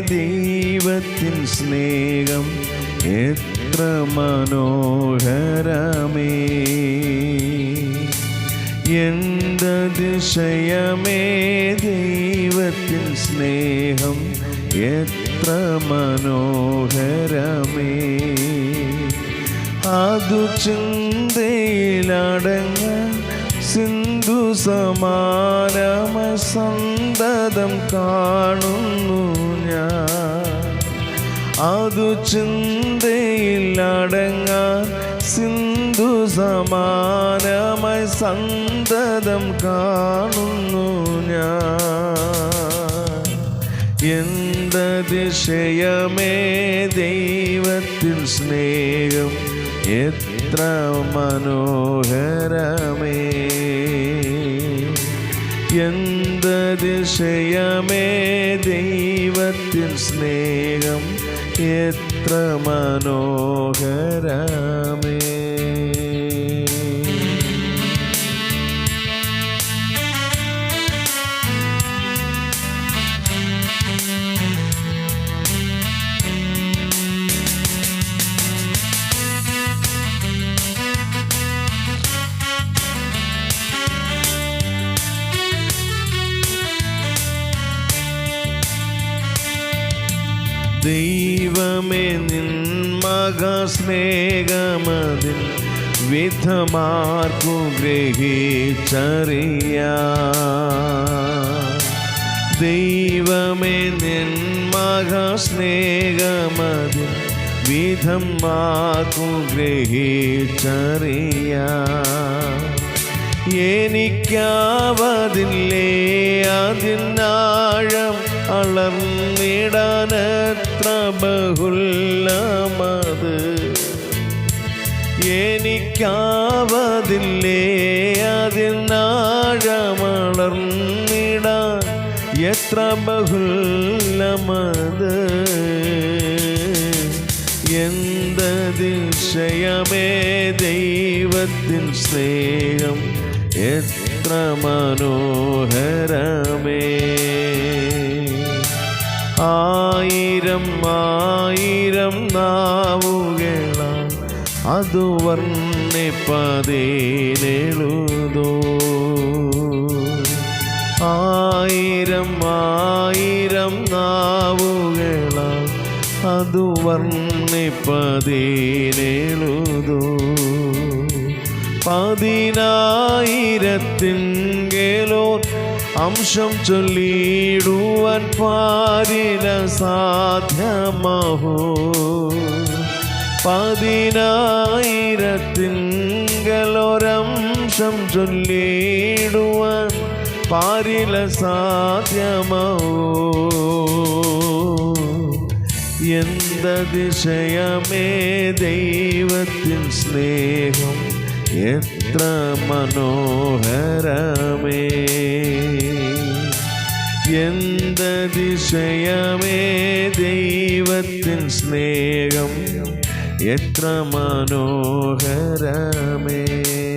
ദൈവത്തിൻ സ്നേഹം. എത്ര മനോഹരമേ. എന്തതിശയമേ ദൈവത്തിൻ സ്നേഹം. എത്ര മനോഹരമേ. അതു ചിന്തയിലടങ്ങ സിന്ധു സമാനമ സന്തതം കാണുന്നു ഞാൻ. അതു ചിന്തയിലടങ്ങാൻ സിന്ധു സമാനമ സന്തതം കാണുന്നു ഞാൻ. എന്തതിശയമേ ദൈവത്തിൽ സ്നേഹം എത്ര മനോഹരമേ. എന്തതിശയമേ ദൈവത്തിൻ സ്നേഹം എത്ര മനോഹരമേ. ദൈവമേ നിൻ മകസ്നേഹമതിൻ വിധമാർക്കു ഗ്രഹിച്ചറിയ. ദൈവമേ നിൻ മകസ്നേഹമതിൻ വിധം മാർക്കു ഗ്രഹിച്ചറിയ. എനിക്കാവതില്ലേ അതിനാഴം അളർന്നിടാനത്ര ബഹുല്ലമത് എനിക്കാവതില്ലേ അതിൽ അതിനാഴമളർന്നിടാൻ എത്ര ബഹുല്ലമത്. എന്തതിശയമേ ദൈവത്തിൻ സ്നേഹം എത്ര മനോഹരമേ. ആയിരം ആയിരം നാവുകളാൽ അതു വർണിപ്പതേനെഴുതോ ആയിരം ആയിരം നാവുകളാൽ അതു വർണിപ്പതേനെഴുതോ പതിനായിരത്തിങ്കേലോ അംശം ചൊല്ലിടുവാൻ പാരില സാധ്യമഹോ. പതിനായിരത്തിങ്കലൊരംശം ചൊല്ലിടുവാൻ പാരില സാധ്യമഹോ. എന്തതിശയമേ ദൈവത്തിൻ സ്നേഹം എത്ര മനോഹരമേ. എന്തതിശയമേ ദൈവത്തിൻ സ്നേഹം? എത്ര മനോഹരമേ.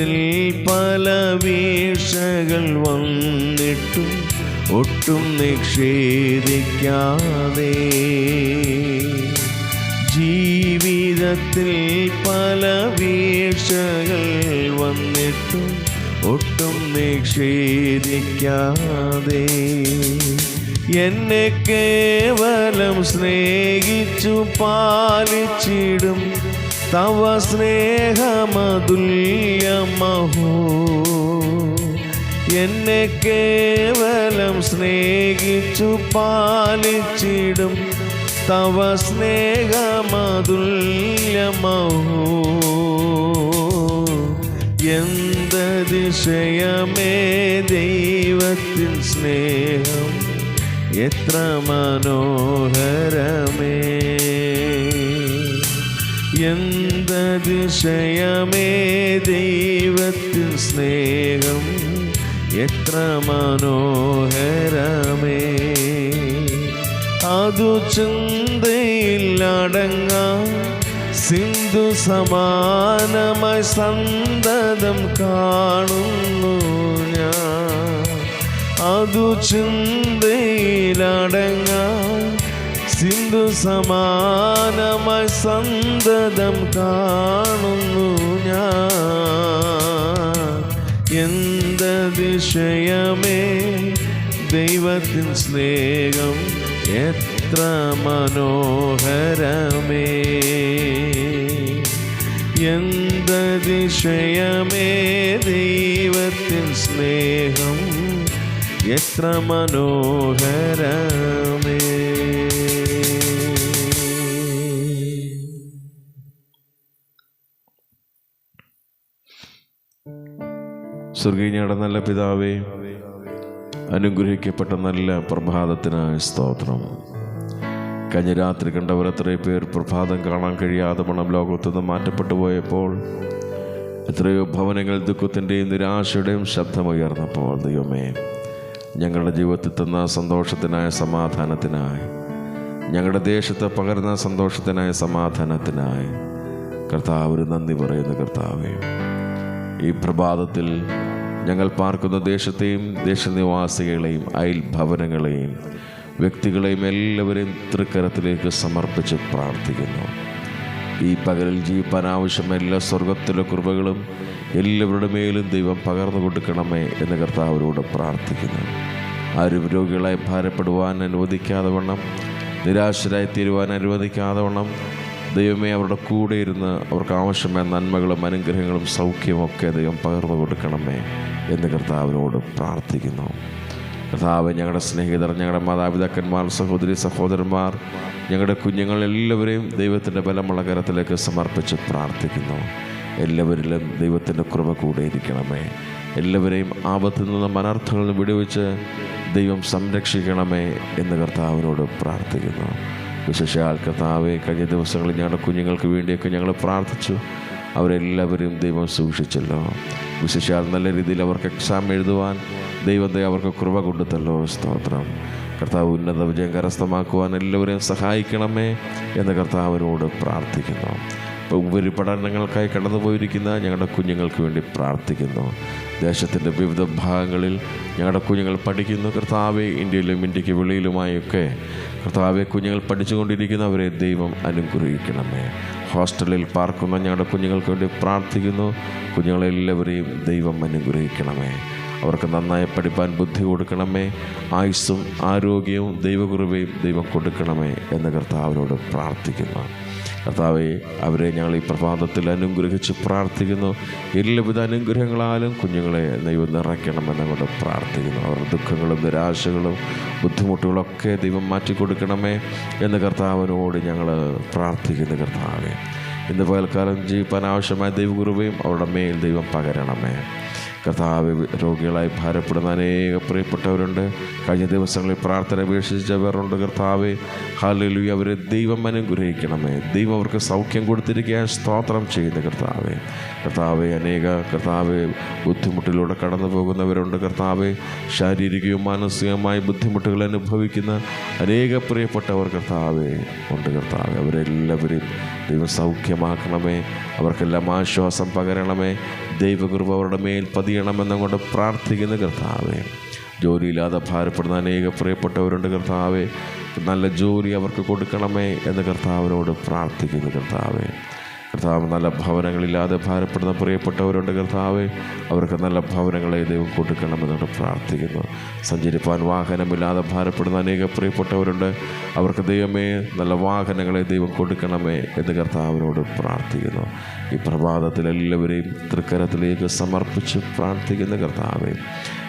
ജീവിതത്തിൽ പല വീഴ്ചകൾ വന്നിട്ടും ഒട്ടും നിഷേധിക്കാതെ. ജീവിതത്തിൽ പല വീഴ്ചകൾ വന്നിട്ടും ഒട്ടും നിഷേധിക്കാതെ. എന്നെ കേവലം സ്നേഹിച്ചു പാലിച്ചിടും തവ സ്നേഹമതുല്യമഹോ. എന്നെ കേവലം സ്നേഹിച്ചു പാലിച്ചിടും തവ സ്നേഹമതുല്യമഹോ. എന്തതിശയമേ ദൈവത്തിൻ സ്നേഹം എത്ര മനോഹരമേ. എന്തതിശയമേ ദൈവത്തിൽ സ്നേഹം? എത്ര മനോഹരമേ. അതു ചിന്തയിലടങ്ങാം സിന്ധു സമാനമായി സന്തതം കാണുന്നു ഞാൻ. അതു ചിന്തയിലടങ്ങാം സിന്ധു സമാനമായി സന്തതം കാണുന്നു ഞാൻ. എന്തതിശയമേ ദൈവത്തിൻ സ്നേഹം എത്ര മനോഹരമേ? എന്തതിശയമേ ദൈവത്തിൻ സ്നേഹം എത്ര മനോഹരമേ? സ്വർഗീയയുടെ നല്ല പിതാവേ അനുഗ്രഹിക്കപ്പെട്ട നല്ല പ്രഭാതത്തിനായ സ്തോത്രം. കഴിഞ്ഞ രാത്രി കണ്ടവർ എത്രയോ പേർ പ്രഭാതം കാണാൻ കഴിയാതെ പണം ലോകത്തുനിന്ന് മാറ്റപ്പെട്ടു പോയപ്പോൾ എത്രയോ ഭവനങ്ങൾ ദുഃഖത്തിന്റെയും നിരാശയുടെയും ശബ്ദമുയർന്നപ്പോൾ ദൈവമേ ഞങ്ങളുടെ ജീവിതത്തിൽ തന്ന സന്തോഷത്തിനായ സമാധാനത്തിനായി ഞങ്ങളുടെ ദേശത്ത് പകർന്ന സന്തോഷത്തിനായ സമാധാനത്തിനായി കർത്താവ് നന്ദി പറയുന്ന കർത്താവേ. ഈ പ്രഭാതത്തിൽ ഞങ്ങൾ പാർക്കുന്ന ദേശത്തെയും ദേശനിവാസികളെയും അയൽ ഭവനങ്ങളെയും വ്യക്തികളെയും എല്ലാവരെയും തൃക്കരത്തിലേക്ക് സമർപ്പിച്ച് പ്രാർത്ഥിക്കുന്നു. ഈ പകലിൽ ജീവിപ്പാൻ ആവശ്യമായ എല്ലാ സ്വർഗത്തിലെ കൃപകളും എല്ലാവരുടെ മേലും ദൈവം പകർന്നു കൊടുക്കണമേ എന്ന് കർത്താവരോട് പ്രാർത്ഥിക്കുന്നു. ആരും രോഗികളായി ഭാരപ്പെടുവാൻ അനുവദിക്കാതെ വണ്ണം നിരാശരായി തീരുവാൻ അനുവദിക്കാതെ വണ്ണം ദൈവമേ അവരുടെ കൂടെ ഇരുന്ന് അവർക്ക് ആവശ്യമായ നന്മകളും അനുഗ്രഹങ്ങളും സൗഖ്യമൊക്കെ ദൈവം പകർന്നു കൊടുക്കണമേ എന്ന് കർത്താവിനോട് പ്രാർത്ഥിക്കുന്നു. കർത്താവ് ഞങ്ങളുടെ സ്നേഹിതർ ഞങ്ങളുടെ മാതാപിതാക്കന്മാർ സഹോദരി സഹോദരന്മാർ ഞങ്ങളുടെ കുഞ്ഞുങ്ങൾ എല്ലാവരെയും ദൈവത്തിന്റെ ബലമുള്ള കരത്തിലേക്ക് സമർപ്പിച്ച് പ്രാർത്ഥിക്കുന്നു. എല്ലാവരിലും ദൈവത്തിന്റെ കൃപ കൂടെ ഇരിക്കണമേ. എല്ലാവരെയും ആപത്തിൽ നിന്നും അനർത്ഥങ്ങളിൽ വിടുവിച്ച് ദൈവം സംരക്ഷിക്കണമേ എന്ന് കർത്താവിനോട് പ്രാർത്ഥിക്കുന്നു. വിശേഷാൽ കർത്താവെ കഴിഞ്ഞ ദിവസങ്ങളിൽ ഞങ്ങളുടെ കുഞ്ഞുങ്ങൾക്ക് വേണ്ടിയൊക്കെ ഞങ്ങൾ പ്രാർത്ഥിച്ചു. അവരെല്ലാവരും ദൈവം സൂക്ഷിച്ചല്ലോ. വിശേഷാൽ നല്ല രീതിയിൽ അവർക്ക് എക്സാം എഴുതുവാൻ ദൈവത്തെ അവർക്ക് കൃപ കൊടുത്തല്ലോ. സ്തോത്രം. കർത്താവ് ഉന്നത വിജയം കരസ്ഥമാക്കുവാൻ എല്ലാവരെയും സഹായിക്കണമേ എന്ന് കർത്താവിനോട് പ്രാർത്ഥിക്കുന്നു. ഇപ്പോൾ ഉപരിപഠനങ്ങൾക്കായി കടന്നു പോയിരിക്കുന്ന ഞങ്ങളുടെ കുഞ്ഞുങ്ങൾക്ക് വേണ്ടി പ്രാർത്ഥിക്കുന്നു. ദേശത്തിന്റെ വിവിധ ഭാഗങ്ങളിൽ ഞങ്ങളുടെ കുഞ്ഞുങ്ങൾ പഠിക്കുന്നു. കർത്താവെ ഇന്ത്യയിലും ഇന്ത്യയ്ക്ക് വെളിയിലുമായൊക്കെ കർത്താവെ കുഞ്ഞുങ്ങൾ പഠിച്ചുകൊണ്ടിരിക്കുന്നവരെ ദൈവം അനുഗ്രഹിക്കണമേ. ഹോസ്റ്റലിൽ പാർക്കുന്ന ഞങ്ങളുടെ കുഞ്ഞുങ്ങൾക്ക് വേണ്ടി പ്രാർത്ഥിക്കുന്നു. കുഞ്ഞുങ്ങളെല്ലാവരെയും ദൈവം അനുഗ്രഹിക്കണമേ. അവർക്ക് നന്നായി പഠിപ്പാൻ ബുദ്ധി കൊടുക്കണമേ. ആയുസ്സും ആരോഗ്യവും ദൈവകുറിവയും ദൈവം കൊടുക്കണമേ എന്ന് കർത്താവിനോട് പ്രാർത്ഥിക്കുന്നു. കർത്താവെ അവരെ ഞങ്ങൾ ഈ പ്രഭാതത്തിൽ അനുഗ്രഹിച്ച് പ്രാർത്ഥിക്കുന്നു. എല്ലാവിധ അനുഗ്രഹങ്ങളാലും കുഞ്ഞുങ്ങളെ ദൈവം നിറയ്ക്കണമെന്നങ്ങോട്ട് പ്രാർത്ഥിക്കുന്നു. അവരുടെ ദുഃഖങ്ങളും നിരാശകളും ബുദ്ധിമുട്ടുകളൊക്കെ ദൈവം മാറ്റിക്കൊടുക്കണമേ എന്ന് കർത്താവിനോട് ഞങ്ങൾ പ്രാർത്ഥിക്കുന്നു കർത്താവെ. ഇന്ന് പകൽക്കാലം ജീവിക്കാൻ ആവശ്യമായ ദൈവകൃപയും അവരുടെ മേൽ ദൈവം പകരണമേ. കർത്താവ് രോഗികളായി ഭാരപ്പെടുന്ന അനേക പ്രിയപ്പെട്ടവരുണ്ട്. കഴിഞ്ഞ ദിവസങ്ങളിൽ പ്രാർത്ഥന അപേക്ഷിച്ചവരുണ്ട് കർത്താവ്. ഹാലലു അവരെ ദൈവം അനുഗ്രഹിക്കണമേ. ദൈവം അവർക്ക് സൗഖ്യം കൊടുത്തിരിക്കാൻ സ്തോത്രം ചെയ്യുന്ന കർത്താവ്. കർത്താവ് അനേക കർത്താവ് ബുദ്ധിമുട്ടിലൂടെ കടന്നു പോകുന്നവരുണ്ട് കർത്താവ്. ശാരീരികവും മാനസികവുമായി ബുദ്ധിമുട്ടുകൾ അനുഭവിക്കുന്ന അനേക പ്രിയപ്പെട്ടവർ കർത്താവ് ഉണ്ട് കർത്താവ്. അവരെല്ലാവരും ദൈവം സൗഖ്യമാക്കണമേ. അവർക്കെല്ലാം ആശ്വാസം പകരണമേ. ദൈവകൃപ അവരുടെ മേൽ പതിയണമെന്നങ്ങോട്ട് പ്രാർത്ഥിക്കുന്ന കർത്താവേ. ജോലിയില്ലാതെ ഭാരപ്പെടുന്ന അനേക പ്രിയപ്പെട്ടവരുണ്ട് കർത്താവേ. നല്ല ജോലി അവർക്ക് കൊടുക്കണമേ എന്ന് കർത്താവിനോട് പ്രാർത്ഥിക്കുന്നു കർത്താവെ. കർത്താവ് നല്ല ഭവനങ്ങളില്ലാതെ ഭാരപ്പെടുന്ന പ്രിയപ്പെട്ടവരുണ്ട് കർത്താവെ. അവർക്ക് നല്ല ഭവനങ്ങളെ ദൈവം കൊടുക്കണമെന്നോട് പ്രാർത്ഥിക്കുന്നു. സഞ്ചരിപ്പാൻ വാഹനമില്ലാതെ ഭാരപ്പെടുന്ന അനേക പ്രിയപ്പെട്ടവരുണ്ട്. അവർക്ക് ദൈവമേ നല്ല വാഹനങ്ങളെ ദൈവം കൊടുക്കണമേ എന്ന് കർത്താവിനോട് പ്രാർത്ഥിക്കുന്നു. ഈ പ്രഭാതത്തിൽ എല്ലാവരെയും തൃക്കരത്തിലേക്ക് സമർപ്പിച്ച് പ്രാർത്ഥിക്കുന്ന കർത്താവെ.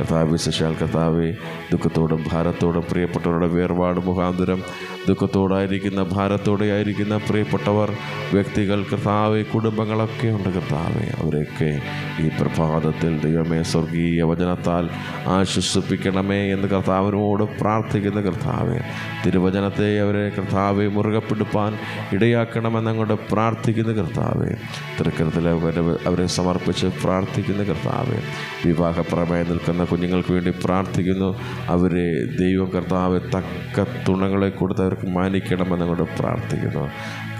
കർത്താവ് വിശേഷാൽ കർത്താവെ ദുഃഖത്തോടും ഭാരത്തോടും പ്രിയപ്പെട്ടവരുടെ വേർപാട് മുഖാന്തരം ദുഃഖത്തോടായിരിക്കുന്ന ഭാരത്തോടെ ആയിരിക്കുന്ന പ്രിയപ്പെട്ടവർ വ്യക്തികൾ കർത്താവെ കുടുംബങ്ങളൊക്കെ ഉണ്ട് കർത്താവെ. അവരെയൊക്കെ ഈ പ്രഭാതത്തിൽ ദൈവമേ സ്വർഗീയ വചനത്താൽ ആശ്വസിപ്പിക്കണമേ എന്ന് കർത്താവിനോട് പ്രാർത്ഥിക്കുന്ന കർത്താവെ. തിരുവചനത്തെ അവരെ കർത്താവെ മുറുകെ പിടിപ്പാൻ ഇടയാക്കണമെന്നങ്ങോട്ട് പ്രാർത്ഥിക്കുന്ന കർത്താവെ. തൃക്കരത്തിൽ അവരെ അവരെ സമർപ്പിച്ച് പ്രാർത്ഥിക്കുന്ന കർത്താവെ. വിവാഹപ്രമേയം നിൽക്കുന്ന കുഞ്ഞുങ്ങൾക്ക് വേണ്ടി പ്രാർത്ഥിക്കുന്നു. അവരെ ദൈവം കർത്താവ് തക്ക തുണകളെ കൊടുത്ത് അവർക്ക് മാനിക്കണമെന്ന് കൊണ്ട് പ്രാർത്ഥിക്കുന്നു.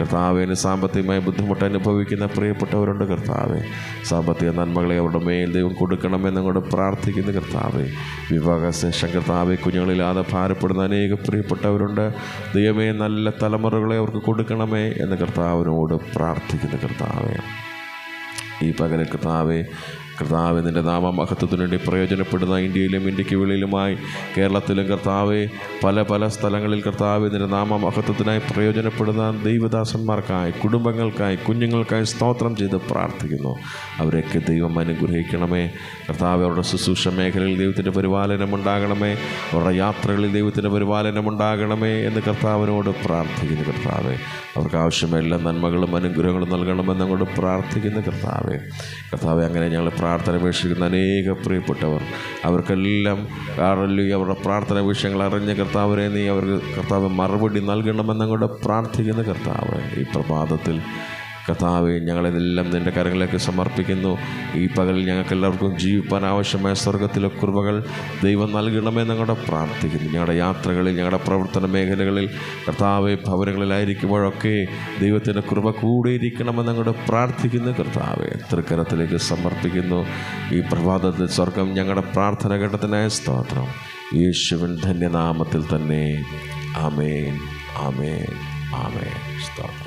കർത്താവിന് സാമ്പത്തികമായി ബുദ്ധിമുട്ട് അനുഭവിക്കുന്ന പ്രിയപ്പെട്ടവരുണ്ട് കർത്താവെ. സാമ്പത്തിക നന്മകളെ അവരുടെ മേൽ ദൈവം കൊടുക്കണമെന്ന് കൊണ്ട് പ്രാർത്ഥിക്കുന്നു കർത്താവെ. വിവാഹശേഷം കർത്താവെ കുഞ്ഞുങ്ങളില്ലാതെ ഭാരപ്പെടുന്ന അനേക പ്രിയപ്പെട്ടവരുണ്ട്. ദൈവമേ നല്ല തലമുറകളെ അവർക്ക് കൊടുക്കണമേ എന്ന് കർത്താവിനോട് പ്രാർത്ഥിക്കുന്നു കർത്താവെ. ഈ പകലിൽ കർത്താവെ നിന്റെ നാമമഹത്വത്തിനു വേണ്ടി പ്രയോജനപ്പെടുന്ന ഇന്ത്യയിലും ഇന്ത്യയ്ക്ക് വെളിയിലുമായി കേരളത്തിലും കർത്താവെ പല പല സ്ഥലങ്ങളിൽ കർത്താവ് നിന്റെ നാമമഹത്വത്തിനായി പ്രയോജനപ്പെടുന്ന ദൈവദാസന്മാർക്കായി കുടുംബങ്ങൾക്കായി കുഞ്ഞുങ്ങൾക്കായി സ്തോത്രം ചെയ്ത് പ്രാർത്ഥിക്കുന്നു. അവരെയൊക്കെ ദൈവം അനുഗ്രഹിക്കണമേ. കർത്താവ് അവരുടെ ശുശ്രൂഷ മേഖലയിൽ ദൈവത്തിന്റെ പരിപാലനം ഉണ്ടാകണമേ. അവരുടെ യാത്രകളിൽ ദൈവത്തിന്റെ പരിപാലനം ഉണ്ടാകണമേ എന്ന് കർത്താവിനോട് പ്രാർത്ഥിക്കുന്നു കർത്താവെ. അവർക്ക് ആവശ്യമായ എല്ലാ നന്മകളും അനുഗ്രഹങ്ങളും നൽകണമെന്ന് അങ്ങോട്ട് പ്രാർത്ഥിക്കുന്ന കർത്താവെ. കർത്താവെ അങ്ങനെ ഞങ്ങൾ പ്രാർത്ഥന വീക്ഷിക്കുന്ന അനേക പ്രിയപ്പെട്ടവർ. അവർക്കെല്ലാം കാറല്ലി അവരുടെ പ്രാർത്ഥന വിഷയങ്ങൾ അറിഞ്ഞ കർത്താവരെ നീ അവർക്ക് കർത്താവ് മറുപടി നൽകണമെന്നങ്ങോട്ട് പ്രാർത്ഥിക്കുന്ന കർത്താവ് ഈ പ്രഭാതത്തിൽ കർത്താവെ ഞങ്ങളിതെല്ലാം നിന്റെ കരങ്ങളിലേക്ക് സമർപ്പിക്കുന്നു. ഈ പകലിൽ ഞങ്ങൾക്ക് എല്ലാവർക്കും ജീവിപ്പാൻ ആവശ്യമായ സ്വർഗത്തിലെ കുറവകൾ ദൈവം നൽകണമെന്ന് ഞങ്ങളുടെ പ്രാർത്ഥിക്കുന്നു. ഞങ്ങളുടെ യാത്രകളിൽ ഞങ്ങളുടെ പ്രവർത്തന മേഖലകളിൽ കർത്താവ് ഭവനങ്ങളിലായിരിക്കുമ്പോഴൊക്കെ ദൈവത്തിന്റെ കൃപ കൂടെ ഇരിക്കണമെന്ന് ഞങ്ങളുടെ പ്രാർത്ഥിക്കുന്നു. കർത്താവെ തൃക്കരത്തിലേക്ക് സമർപ്പിക്കുന്നു. ഈ പ്രഭാതത്തിൽ സ്വർഗം ഞങ്ങളുടെ പ്രാർത്ഥന ഘട്ടത്തിനായ സ്തോത്രം. യേശുവിൻ ധന്യനാമത്തിൽ തന്നെ. ആമേൻ. ആമേൻ. ആമേൻ. സ്തോത്രം.